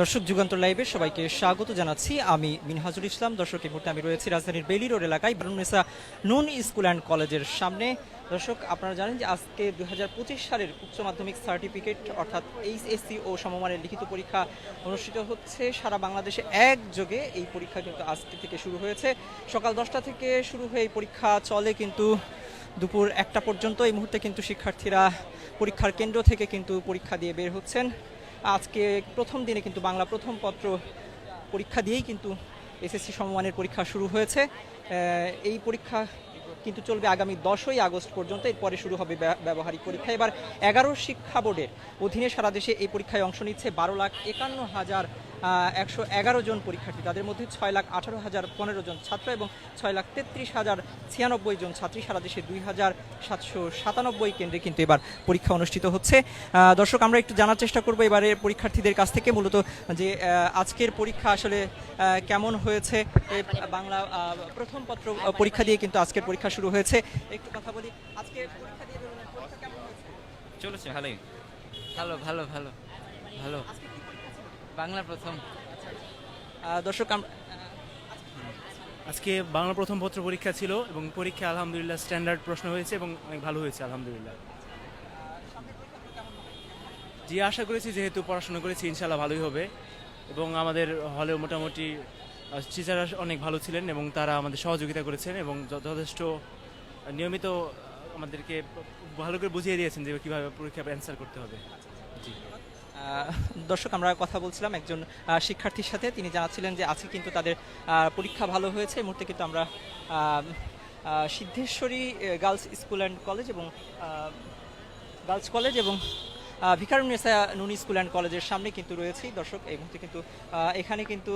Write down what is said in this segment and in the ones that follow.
দর্শক যুগান্তর লাইভে সবাইকে স্বাগত জানাচ্ছি। আমি মিনহাজুল ইসলাম। দর্শক, এই মুহূর্তে আমি রয়েছি রাজধানীর বেলি রোড এলাকায় বারুনেসা নুন স্কুল অ্যান্ড কলেজের সামনে। দর্শক, আপনারা জানেন যে আজকে দু হাজার পঁচিশ সালের উচ্চ মাধ্যমিক সার্টিফিকেট, অর্থাৎ এইচএসসি ও সমমানের লিখিত পরীক্ষা অনুষ্ঠিত হচ্ছে। সারা বাংলাদেশে একযোগে এই পরীক্ষা কিন্তু আজকে থেকে শুরু হয়েছে। সকাল দশটা থেকে শুরু হয়ে এই পরীক্ষা চলে কিন্তু দুপুর একটা পর্যন্ত। এই মুহূর্তে কিন্তু শিক্ষার্থীরা পরীক্ষার কেন্দ্র থেকে কিন্তু পরীক্ষা দিয়ে বের হচ্ছেন। আজকে প্রথম দিনে কিন্তু বাংলা প্রথম পত্র পরীক্ষা দিয়েই কিন্তু এসএসসি সমমানের পরীক্ষা শুরু হয়েছে। এই পরীক্ষা কিন্তু চলবে আগামী দশই আগস্ট পর্যন্ত। এরপরে শুরু হবে ব্যা- ব্যবহারিক পরীক্ষা। এবার এগারো শিক্ষা বোর্ডের অধীনে সারা দেশে এই পরীক্ষায় অংশ নিচ্ছে বারো লাখ একান্ন হাজার একশো এগারো জন পরীক্ষার্থী তাদের মধ্যে ছয় লাখ আঠারো হাজার পনেরো জন ছাত্র এবং ছয় লাখ তেত্রিশ হাজার ছিয়ানব্বই জন ছাত্রী। সারা দেশে দুই হাজার সাতশো সাতানব্বই কেন্দ্রে কিন্তু এবার পরীক্ষা অনুষ্ঠিত হচ্ছে। দর্শক আমরা একটু জানার চেষ্টা করব এবারে পরীক্ষার্থীদের কাছ থেকে মূলত যে আজকের পরীক্ষা আসলে কেমন হয়েছে? বাংলা প্রথম পত্র পরীক্ষা দিয়ে কিন্তু আজকের পরীক্ষা শুরু হয়েছে। একটু কথা বলি আজকে পরীক্ষা দিয়ে চলেছে ভালোই। ভালো ভালো ভালো ভালো আজকে কি পরীক্ষা ছিল? বাংলা প্রথম। দর্শক আজকে বাংলা প্রথম পত্র পরীক্ষা ছিল এবং পরীক্ষা আলহামদুলিল্লাহ স্ট্যান্ডার্ড প্রশ্ন হয়েছে এবং অনেক ভালো হয়েছে, আলহামদুলিল্লাহ। জি, আশা করেছি যেহেতু পড়াশোনা করেছি ইনশাল্লাহ ভালোই হবে। এবং আমাদের হলে মোটামুটি টিচাররা অনেক ভালো ছিলেন এবং তারা আমাদের সহযোগিতা করেছেন এবং যথেষ্ট নিয়মিত আমাদেরকে ভালো করে বুঝিয়ে দিয়েছেন যে কীভাবে পরীক্ষা অ্যান্সার করতে হবে। দর্শক, আমরা কথা বলছিলাম একজন শিক্ষার্থীর সাথে। তিনি জানাচ্ছিলেন যে আজকে কিন্তু তাদের পরীক্ষা ভালো হয়েছে। এই মুহূর্তে কিন্তু আমরা Siddheshwari girls school and college এবং গার্লস কলেজ এবং ভিকারুন্নেসা নুনি স্কুল অ্যান্ড কলেজের সামনে কিন্তু রয়েছে। দর্শক, এই মুহূর্তে কিন্তু এখানে কিন্তু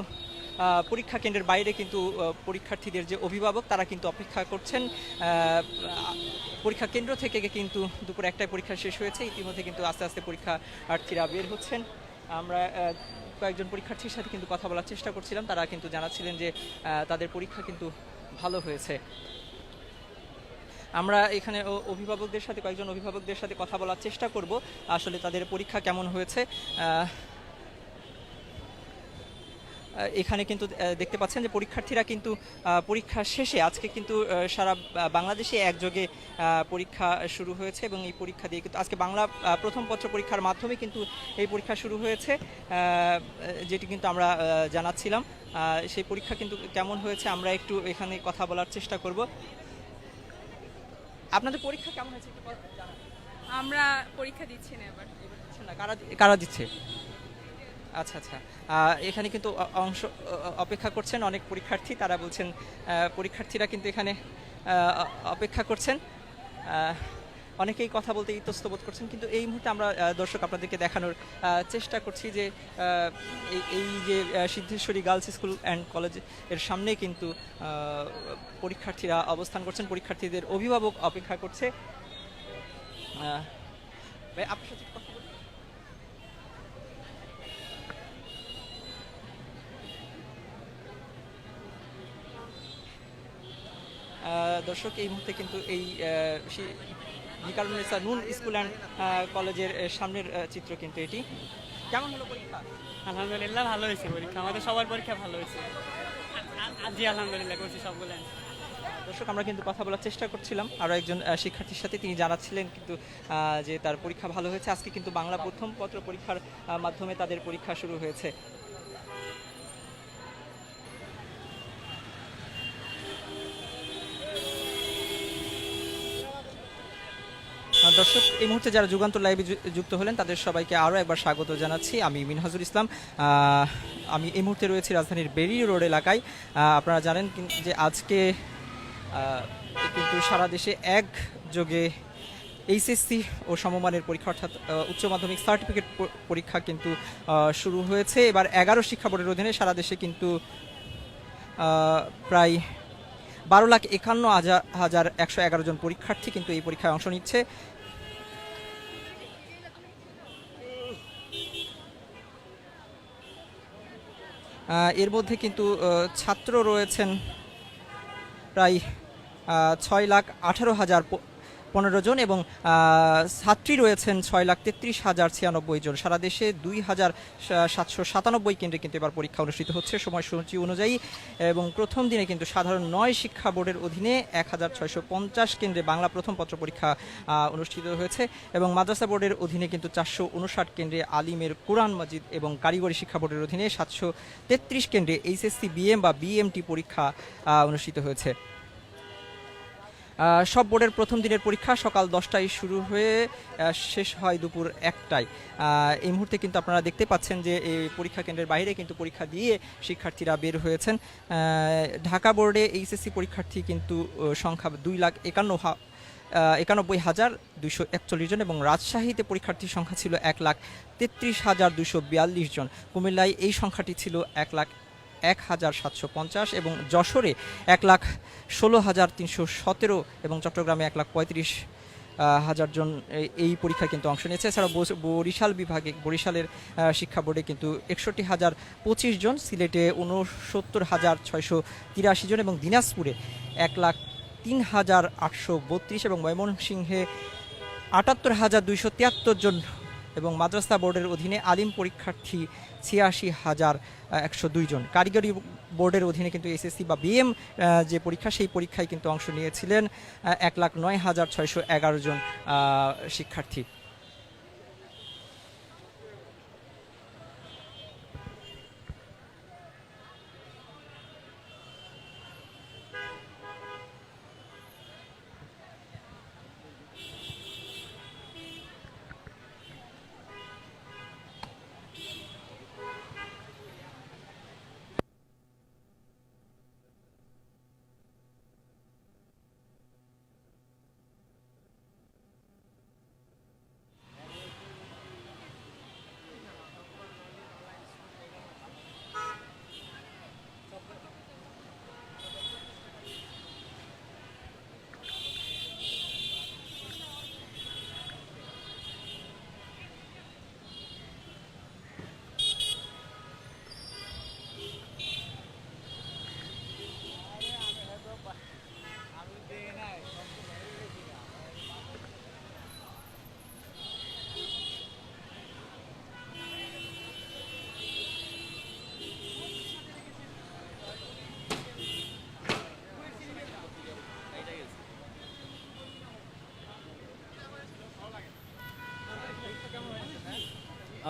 পরীক্ষা কেন্দ্রের বাইরে কিন্তু পরীক্ষার্থীদের যে অভিভাবক, তারা কিন্তু অপেক্ষা করছেন। পরীক্ষা কেন্দ্র থেকে কিন্তু দুপুর একটায় পরীক্ষা শেষ হয়েছে। ইতিমধ্যে কিন্তু আস্তে আস্তে পরীক্ষার্থীরা বের হচ্ছেন। আমরা কয়েকজন পরীক্ষার্থীর সাথে কিন্তু কথা বলার চেষ্টা করছিলাম। তারা কিন্তু জানাচ্ছিলেন যে তাদের পরীক্ষা কিন্তু ভালো হয়েছে। আমরা এখানে অভিভাবকদের সাথে, কয়েকজন অভিভাবকদের সাথে কথা বলার চেষ্টা করব। আসলে তাদের পরীক্ষা কেমন হয়েছে? এখানে কিন্তু দেখতে পাচ্ছেন যে পরীক্ষার্থীরা কিন্তু পরীক্ষা শেষে আজকে কিন্তু সারা বাংলাদেশে একযোগে পরীক্ষা শুরু হয়েছে এবং এই পরীক্ষা দিয়ে কিন্তু আজকে বাংলা প্রথম পত্র পরীক্ষার মাধ্যমে কিন্তু এই পরীক্ষা শুরু হয়েছে। যেটি কিন্তু আমরা জানাচ্ছিলাম। সেই পরীক্ষা কিন্তু কেমন হয়েছে আমরা একটু এখানে কথা বলার চেষ্টা করব। আপনাদের পরীক্ষা কেমন হয়েছে। আমরা পরীক্ষা দিচ্ছি না এবার। এবার না, কারা কারা দিচ্ছে? আচ্ছা আচ্ছা। এখানে কিন্তু অংশ অপেক্ষা করছেন অনেক পরীক্ষার্থী। তারা বলছেন পরীক্ষার্থীরা কিন্তু এখানে অপেক্ষা করছেন। অনেকেই কথা বলতে ইতস্তবোধ করছেন, কিন্তু এই মুহূর্তে আমরা দর্শক আপনাদেরকে দেখানোর চেষ্টা করছি যে এই- যে সিদ্ধেশ্বরী গার্লস স্কুল অ্যান্ড কলেজের সামনে কিন্তু পরীক্ষার্থীরা অবস্থান করছেন, পরীক্ষার্থীদের অভিভাবক অপেক্ষা করছে। আপনার সাথে দর্শক এই মুহূর্তে কিন্তু এই ভিকারুন্নেসা নুন স্কুল অ্যান্ড কলেজের সামনের চিত্র কিন্তু এটি। কেমন হলো পরীক্ষা? আলহামদুলিল্লাহ ভালো হয়েছে পরীক্ষা। আমাদের সবার পরীক্ষা ভালো হয়েছে। জি আলহামদুলিল্লাহ করছি সবগুলো। দর্শক আমরা কিন্তু কথা বলার চেষ্টা করছিলাম। আরও একজন শিক্ষার্থীর সাথে তিনি জানাচ্ছিলেন কিন্তু যে তার পরীক্ষা ভালো হয়েছে। আজকে কিন্তু বাংলা প্রথম পত্র পরীক্ষার মাধ্যমে তাদের পরীক্ষা শুরু হয়েছে। দর্শক, এই মুহূর্তে যারা যুগান্তর লাইভে যুক্ত হলেন, তাদের সবাইকে আরও একবার স্বাগত জানাচ্ছি। আমি মিনহাজুল ইসলাম। আমি এই মুহূর্তে রয়েছি রাজধানীর বেরি রোড এলাকায়। আপনারা জানেন যে আজকে কিন্তু সারা দেশে এক একযোগে এইচএসসি ও সমমানের পরীক্ষা, অর্থাৎ উচ্চ মাধ্যমিক সার্টিফিকেট পরীক্ষা কিন্তু শুরু হয়েছে। এবার এগারো শিক্ষা বোর্ডের অধীনে সারা দেশে কিন্তু প্রায় বারো লাখ একান্ন হাজার হাজার একশো এগারো জন পরীক্ষার্থী কিন্তু এই পরীক্ষায় অংশ নিচ্ছে। এর মধ্যে কিন্তু ছাত্র রয়েছেন প্রায় ছয় লাখ আঠারো হাজার পনেরো জন এবং ছাত্রী রয়েছেন ছয় লাখ তেত্রিশ হাজার ছিয়ানব্বই জন। সারা দেশে দুই হাজার সাতশো সাতানব্বই কেন্দ্রে কিন্তু এবার পরীক্ষা অনুষ্ঠিত হচ্ছে সময়সূচি অনুযায়ী এবং প্রথম দিনে কিন্তু সাধারণ নয় শিক্ষা বোর্ডের অধীনে এক হাজার ছয়শো পঞ্চাশ কেন্দ্রে বাংলা প্রথম পত্র পরীক্ষা অনুষ্ঠিত হয়েছে এবং মাদ্রাসা বোর্ডের অধীনে কিন্তু চারশো উনষাট কেন্দ্রে আলিমের কোরআন মজিদ এবং কারিগরি শিক্ষা বোর্ডের অধীনে সাতশো তেত্রিশ কেন্দ্রে এইচএসসি, বিএম বা বিএমটি পরীক্ষা অনুষ্ঠিত হয়েছে। সব বোর্ডের প্রথম দিনের পরীক্ষা সকাল দশটায় শুরু হয়ে শেষ হয় দুপুর একটায়। এই মুহূর্তে কিন্তু আপনারা দেখতে পাচ্ছেন যে এই পরীক্ষা কেন্দ্রের বাইরে কিন্তু পরীক্ষা দিয়ে শিক্ষার্থীরা বের হয়েছেন। ঢাকা বোর্ডে এইচএসসি পরীক্ষার্থী কিন্তু সংখ্যা দুই লাখ একান্ন একানব্বই হাজার দুশো একচল্লিশ জন এবং রাজশাহীতে পরীক্ষার্থীর সংখ্যা ছিল এক লাখ তেত্রিশ হাজার দুশো বিয়াল্লিশ জন। কুমিল্লায় এই সংখ্যাটি ছিল এক লাখ এক হাজার সাতশো পঞ্চাশ এবং যশোরে এক লাখ ষোলো হাজার তিনশো সতেরো এবং চট্টগ্রামে এক লাখ পঁয়ত্রিশ হাজার জন এই- এই পরীক্ষায় কিন্তু অংশ নিয়েছে। এছাড়া বরিশাল বিভাগে, বরিশালের শিক্ষা বোর্ডে কিন্তু একষট্টি হাজার পঁচিশ জন, সিলেটে উনসত্তর হাজার ছয়শো তিরাশি জন এবং দিনাজপুরে এক লাখ তিন হাজার আটশো বত্রিশ এবং ময়মনসিংহে আটাত্তর হাজার দুইশো তিয়াত্তর জন এবং মাদ্রাসা বোর্ডের অধীনে আলিম পরীক্ষার্থী ছিয়াশি হাজার একশো দুইজন কারিগরি বোর্ডের অধীনে কিন্তু এসএসসি বা বিএম যে পরীক্ষা, সেই পরীক্ষায় কিন্তু অংশ নিয়েছিলেন এক লাখ নয় হাজার ছয়শো এগারো জন শিক্ষার্থী।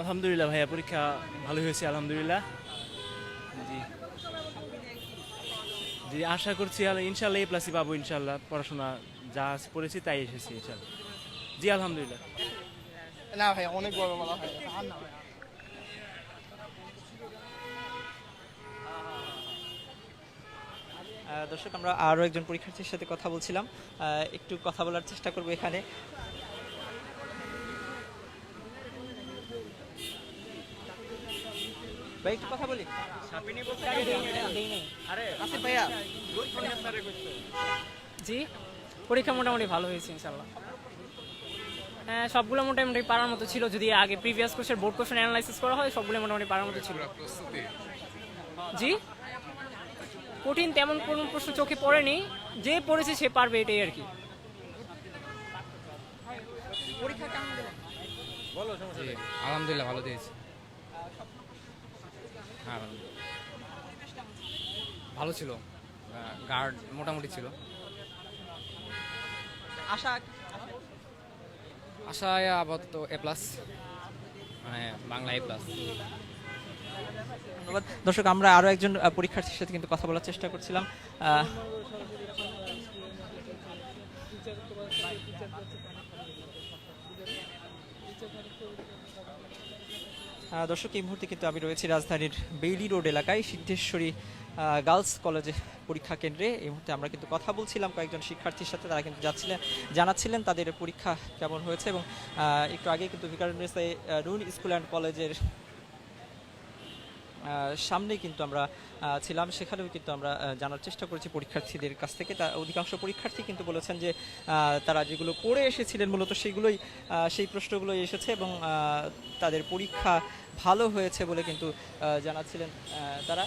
আলহামদুলিল্লাহ ভাইয়া পরীক্ষা ভালো হয়েছে আলহামদুলিল্লাহ। জি। জি আশা করছি ইনশাল্লাহ এ প্লাসই পাবো ইনশাল্লাহ। পড়াশোনা যা পড়েছি তাই এসেছি ইনশাল্লাহ। জি আলহামদুলিল্লাহ। না ভাই অনেক বড় বলা হয়। দর্শক আমরা আরও একজন পরীক্ষার্থীর সাথে কথা বলছিলাম। একটু কথা বলার চেষ্টা করব এখানে। ভাই একটু কথা বলি। আসিফ ভাইয়া। জি পরীক্ষা মোটামুটি ভালো হয়েছে ইনশাল্লাহ হ্যাঁ সবগুলো মোটামুটি পারার মতো ছিল। যদি আগে previous question board question analysis করা হয় সবগুলো মোটামুটি পারার মতো ছিল। জি? কঠিন তেমন কোনো প্রশ্ন চোখে পড়েনি। যে পড়েছে সে পারবে এটাই আর কি। আলহামদুলিল্লাহ ভালো দিয়েছি। হ্যাঁ। ভালো। ভালো ছিল। গার্ড মোটামুটি ছিল। আশা আশায় আপাতত এ প্লাস মানে বাংলা এ প্লাস ধন্যবাদ। দর্শক আমরা আরও একজন পরীক্ষার্থীর সাথে কিন্তু কথা বলার চেষ্টা করছিলাম। আহ, দর্শক, এই মুহূর্তে কিন্তু আমি রয়েছি রাজধানীর বেইলি রোড এলাকায়, সিদ্ধেশ্বরী গার্লস কলেজে পরীক্ষা কেন্দ্রে। এই মুহূর্তে আমরা কিন্তু কথা বলছিলাম কয়েকজন শিক্ষার্থীর সাথে, তারা কিন্তু যাচ্ছিলেন, জানাচ্ছিলেন তাদের পরীক্ষা কেমন হয়েছে এবং একটু আগে কিন্তু ভিকারুন্নেসা রুন স্কুল অ্যান্ড কলেজের আহ, সামনে কিন্তু আমরা ছিলাম। সেখানেও কিন্তু আমরা জানার চেষ্টা করেছি পরীক্ষার্থীদের কাছ থেকে। তা অধিকাংশ পরীক্ষার্থী কিন্তু বলেছেন যে তারা যেগুলো পড়ে এসেছিলেন মূলত সেগুলোই সেই প্রশ্নগুলোই এসেছে এবং তাদের পরীক্ষা ভালো হয়েছে বলে কিন্তু জানাচ্ছিলেন তারা।